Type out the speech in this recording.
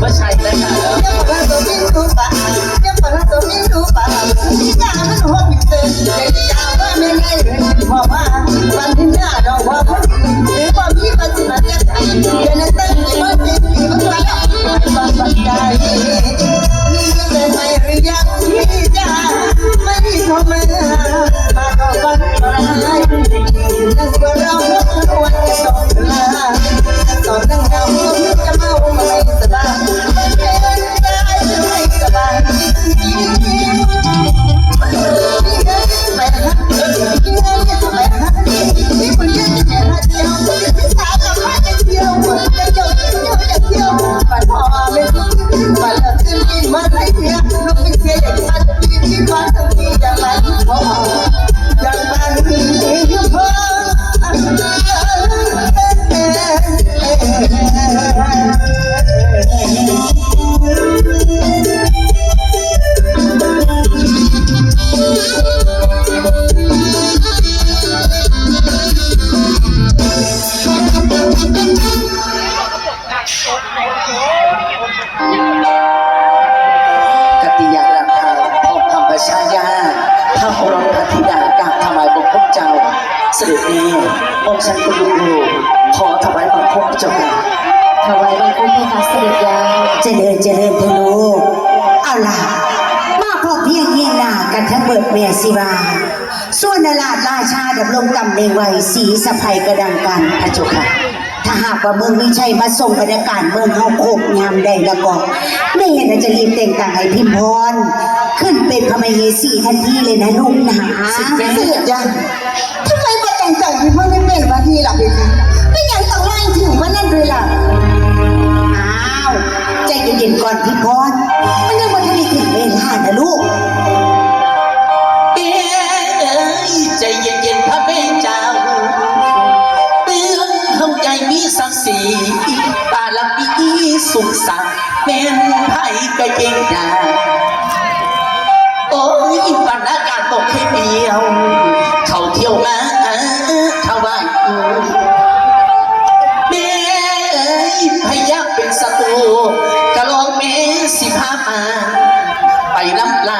But I กติยาราคาพร้อมคำประชายาพระบรมอธิดากราบถวายบังคมเจ้า เสด็จนี้องค์ชันคุณลูกลูกขอถวายบังคมเจ้าค่ะถวายบังคมเพคะเสด็จยาเจริญเจริญเถอะลูกเอาล่ะมาพบเพียงเยียงหน้ากันทั้งเบิดเมียสิวาส่วนนราชราชาดำรงตำแหน่งไว้สีสะภัยกระดังกันพระเจ้าค่ะ ถ้าหากว่าเมืองมิชัยมาส่งบรรยากาศเมืองเฮาโคกงามแดงแล้วก็ไม่เห็นว่าจะรีบแต่งตั้งให้พิมพร ขึ้นเป็นพระมเหสีทันทีเลยนะลูกนะ เสียจัง ก็เก่งกาโอ้ยบรรยากาศตกให้เดียว เขาเที่ยวมาเขาว่าแม่เอ้ยพยายามเป็นศัตรูกะลองเมสิพามา ไปลำลา